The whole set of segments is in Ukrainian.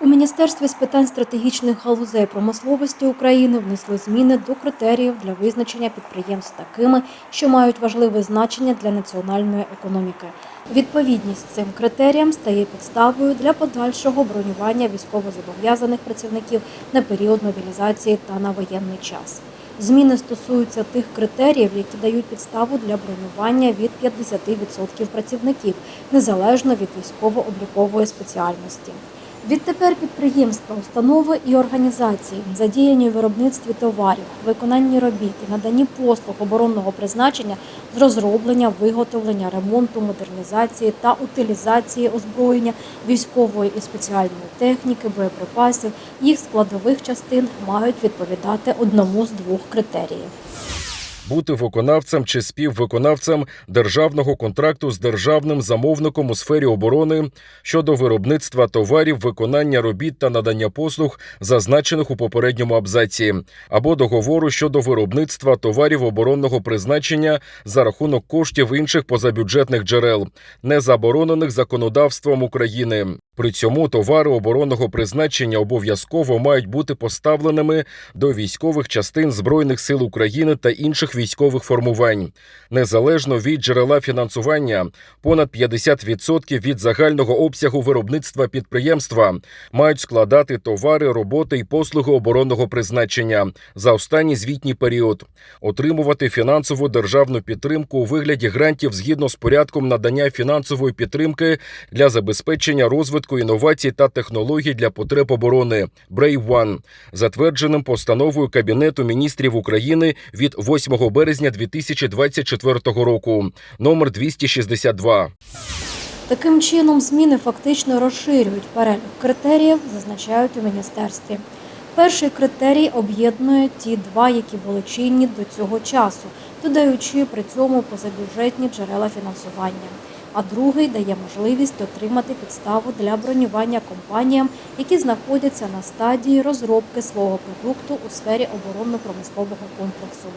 У Міністерстві з питань стратегічних галузей промисловості України внесли зміни до критеріїв для визначення підприємств такими, що мають важливе значення для національної економіки. Відповідність цим критеріям стає підставою для подальшого бронювання військовозобов'язаних працівників на період мобілізації та на воєнний час. Зміни стосуються тих критеріїв, які дають підставу для бронювання від 50% працівників, незалежно від військово-облікової спеціальності. Відтепер підприємства, установи і організації, задіяні у виробництві товарів, виконанні робіт і наданні послуг оборонного призначення з розроблення, виготовлення, ремонту, модернізації та утилізації озброєння, військової і спеціальної техніки, боєприпасів, їх складових частин мають відповідати одному з двох критеріїв. Бути виконавцем чи співвиконавцем державного контракту з державним замовником у сфері оборони щодо виробництва товарів, виконання робіт та надання послуг, зазначених у попередньому абзаці, або договору щодо виробництва товарів оборонного призначення за рахунок коштів інших позабюджетних джерел, не заборонених законодавством України. При цьому товари оборонного призначення обов'язково мають бути поставленими до військових частин Збройних сил України та інших військових формувань. Незалежно від джерела фінансування, понад 50% від загального обсягу виробництва підприємства мають складати товари, роботи і послуги оборонного призначення за останній звітній період, отримувати фінансову державну підтримку у вигляді грантів згідно з порядком надання фінансової підтримки для забезпечення розвитку інновацій та технологій для потреб оборони Brave One, затвердженим постановою Кабінету міністрів України від 8 березня 2024 року, номер 262. Таким чином, зміни фактично розширюють перелік критеріїв, зазначають у міністерстві. Перший критерій об'єднує ті два, які були чинні до цього часу, додаючи при цьому позабюджетні джерела фінансування. А другий дає можливість отримати підставу для бронювання компаніям, які знаходяться на стадії розробки свого продукту у сфері оборонно-промислового комплексу.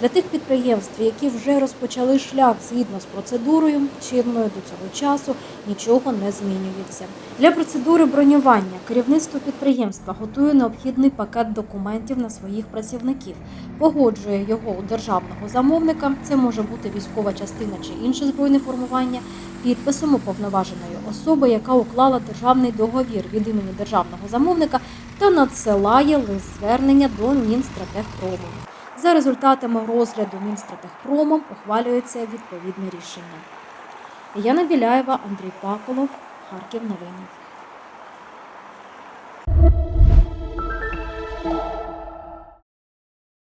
Для тих підприємств, які вже розпочали шлях згідно з процедурою, чинною до цього часу, нічого не змінюється. Для процедури бронювання керівництво підприємства готує необхідний пакет документів на своїх працівників, погоджує його у державного замовника. Це може бути військова частина чи інше збройне формування, підписом уповноваженої особи, яка уклала державний договір від імені державного замовника та надсилає лист звернення до Мінстратегпрому. За результатами розгляду Мінстратегпромом ухвалюється відповідне рішення. Яна Біляєва, Андрій Паколов, Харків. Новини.